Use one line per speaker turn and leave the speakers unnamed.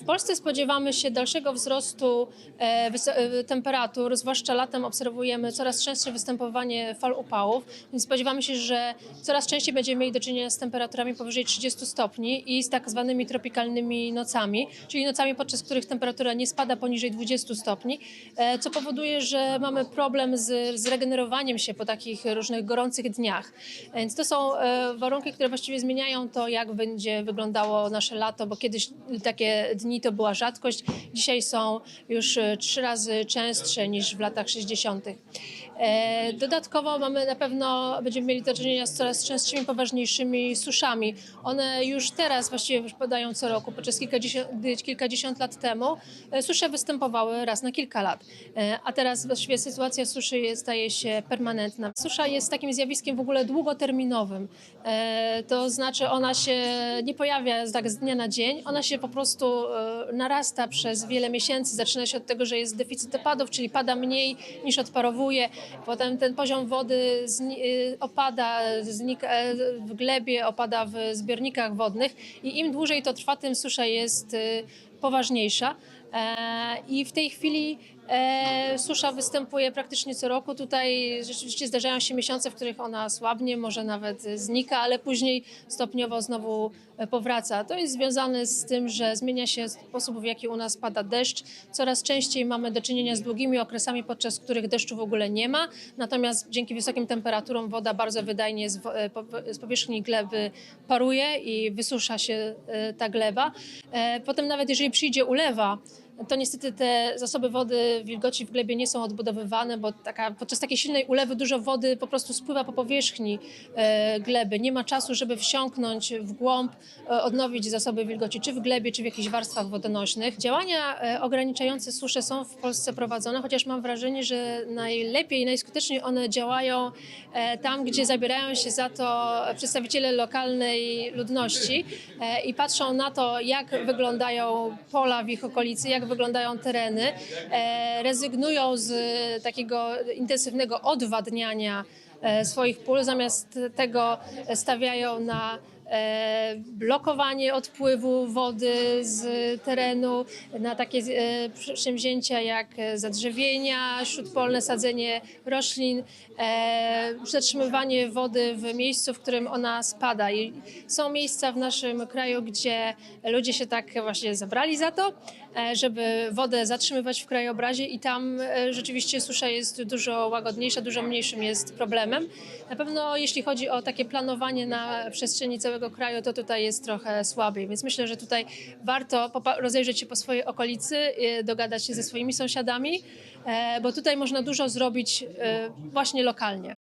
W Polsce spodziewamy się dalszego wzrostu e, e, temperatur, zwłaszcza latem obserwujemy coraz częstsze występowanie fal upałów, więc spodziewamy się, że coraz częściej będziemy mieli do czynienia z temperaturami powyżej 30 stopni i z tak zwanymi tropikalnymi nocami, czyli nocami, podczas których temperatura nie spada poniżej 20 stopni, e, co powoduje, że mamy problem z, regenerowaniem się po takich różnych gorących dniach. Więc to są warunki, które właściwie zmieniają to, jak będzie wyglądało nasze lato, bo kiedyś takie dni to była rzadkość, dzisiaj są już e, trzy razy częstsze niż w latach 60. E, Dodatkowo mamy na pewno, będziemy mieli do czynienia z coraz częstszymi, poważniejszymi suszami. One już teraz właściwie już podają co roku, podczas kilkadziesiąt, kilkadziesiąt lat temu e, susze występowały raz na kilka lat, a teraz właściwie sytuacja suszy jest, staje się permanentna. Susza jest takim zjawiskiem w ogóle długoterminowym, to znaczy ona się nie pojawia z dnia na dzień, ona się po prostu narasta przez wiele miesięcy. Zaczyna się od tego, że jest deficyt opadów, czyli pada mniej niż odparowuje. Potem ten poziom wody y, opada, e, w glebie, opada w zbiornikach wodnych i im dłużej to trwa, tym susza jest poważniejsza. E, I w tej chwili e, susza występuje praktycznie co roku. Tutaj rzeczywiście zdarzają się miesiące, w których ona słabnie, może nawet znika, ale później stopniowo znowu e, powraca. To jest związane z tym, że zmienia się sposób, w jaki u nas pada deszcz. Coraz częściej mamy do czynienia z długimi okresami, podczas których deszczu w ogóle nie ma. Natomiast dzięki wysokim temperaturom woda bardzo wydajnie z, powierzchni gleby paruje i wysusza się ta gleba. Potem nawet jeżeli przyjdzie ulewa, to niestety te zasoby wody, wilgoci w glebie nie są odbudowywane, bo taka, podczas takiej silnej ulewy dużo wody po prostu spływa po powierzchni e, gleby. Nie ma czasu, żeby wsiąknąć w głąb, e, odnowić zasoby wilgoci, czy w glebie, czy w jakichś warstwach wodonośnych. Działania e, ograniczające suszę są w Polsce prowadzone, chociaż mam wrażenie, że najlepiej i najskuteczniej one działają tam, gdzie zabierają się za to przedstawiciele lokalnej ludności i patrzą na to, jak wyglądają pola w ich okolicy, jak wyglądają tereny, e, rezygnują z takiego intensywnego odwadniania e, swoich pól, zamiast tego stawiają na e, blokowanie odpływu wody z terenu, na takie e, przedsięwzięcia jak zadrzewienia śródpolne, sadzenie roślin, e, zatrzymywanie wody w miejscu, w którym ona spada. I są miejsca w naszym kraju, gdzie ludzie się tak właśnie zabrali za to, e, żeby wodę zatrzymywać w krajobrazie i tam rzeczywiście susza jest dużo łagodniejsza, dużo mniejszym jest problemem. Na pewno jeśli chodzi o takie planowanie na przestrzeni całego kraju, to tutaj jest trochę słabiej, więc myślę, że tutaj warto rozejrzeć się po swojej okolicy, e, dogadać się ze swoimi sąsiadami, e, bo tutaj można dużo zrobić e, właśnie lokalnie.